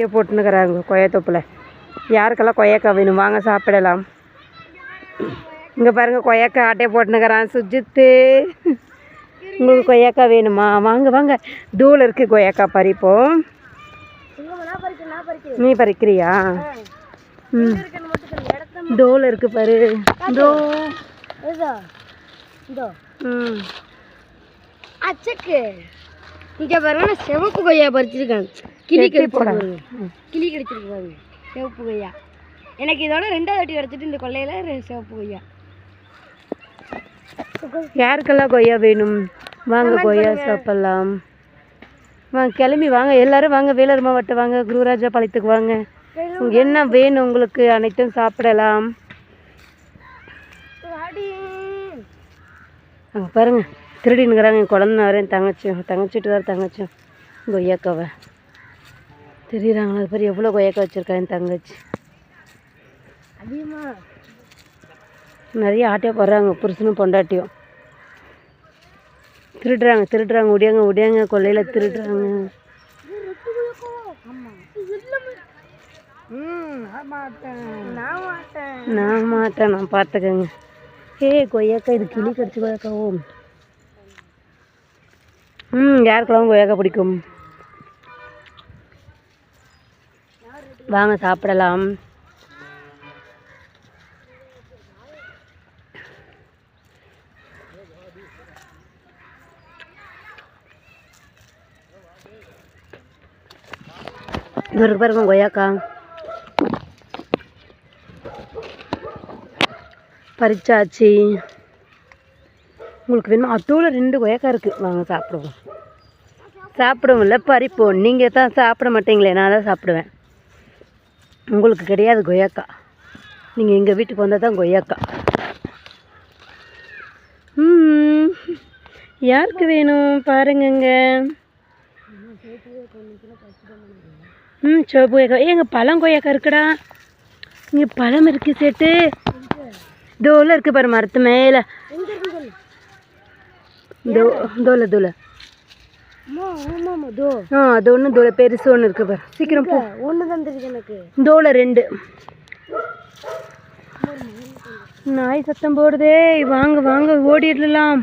ஆட்டையை போட்டுன்னுக்குறாங்க கொய்யாத்தோப்பில் யாருக்கெல்லாம் கொய்யாக்காய் வேணும்? வாங்க சாப்பிடலாம். இங்கே பாருங்கள் கொய்யாக்காய் ஆட்டையை போட்டுன்னுக்குறான். சுஜித்து. உங்களுக்கு கொய்யாக்காய் வேணுமா? வாங்க வாங்க. தூள் இருக்குது கொய்யாக்காய் பறிப்போம் நீ பறிக்கிறியா? ம். டோல் இருக்கு பாரு. டோ ம். அச்சக்கு. இங்க பாருங்க நான் சிவப்பு கொய்யா பறிச்சிருக்கேன் கிளி வெட்டி போடா. கிடைச்சிருக்கு கிளி கிடைச்சிருக்கு பாருங்க சிவப்பு கொய்யா. எனக்கு இதோட ரெண்டாவது வாட்டி கிடைச்சிட்டு இந்த கொள்ளையில சிவப்பு கொய்யா. யாருக்கெல்லாம் கொய்யா வேணும்? வாங்க கொய்யா சாப்பிடலாம். வாங்க கிளம்பி வாங்க. எல்லாரும் வாங்க. வேலூர் மாவட்டம் வாங்க. குருராஜா பாளையத்துக்கு வாங்க. என்ன வேணும் உங்களுக்கு? அனைத்தும் சாப்பிடலாம். அங்கே பாருங்க. திருடினுங்கிறாங்க என் குழந்தை வரேன் தங்கச்சியும் தங்கச்சிட்டு வர தங்கச்சியும் கொய்யாக்காவை. தெரியுறாங்களா? அது பாரு எவ்வளோ கொய்யாக்காய் வச்சுருக்கா என் தங்கச்சி. நிறைய ஆட்டையாக போடுறாங்க புருஷனும் பொண்டாட்டியும். திருடுறாங்க திருடுறாங்க ஒடியாங்க ஒடியாங்க கொள்ளையில் திருடுறாங்க. நான் மாட்டேன். நான் பார்த்துக்கங்க. ஏ கொய்யாக்கா இது கிளி கடிச்சு கொய்யாக்காவோ? ம் யாருக்கெல்லாம் கொய்யாக்கா பிடிக்கும்? வாங்க சாப்பிடலாம். ஒரு இருக்கு பாருங்க கொய்யாக்கா பறிச்சாச்சு. உங்களுக்கு வேணுமா? அதோட ரெண்டு கொயக்கா இருக்குது வாங்க சாப்பிடுவோம். சாப்பிடுவோம்ல பறிப்போம் நீங்கள் தான் சாப்பிட மாட்டீங்களே நான் தான் சாப்பிடுவேன். உங்களுக்கு கிடையாது கொய்யாக்கா. நீங்கள் எங்கள் வீட்டுக்கு வந்தால் தான் கொய்யாக்கா. ம் யாருக்கு வேணும்? பாருங்கங்க. ம் சோப்பு கொய்யாக்கா. ஏங்க பழம் கொய்யாக்கா இருக்குடா. இங்கே பழம் இருக்குது சேட்டு. இதோல இருக்குது பாரு மரத்து மேலே. தோ தோல தோல. ஆ அது ஒன்று தோல. பெருசு ஒன்று இருக்கு பாரு. சீக்கிரம் போ. ஒன்று தந்துருக்கு எனக்கு. தோல ரெண்டு. நாய் சத்தம் போடுதே. வாங்க வாங்க ஓடிடலாம்.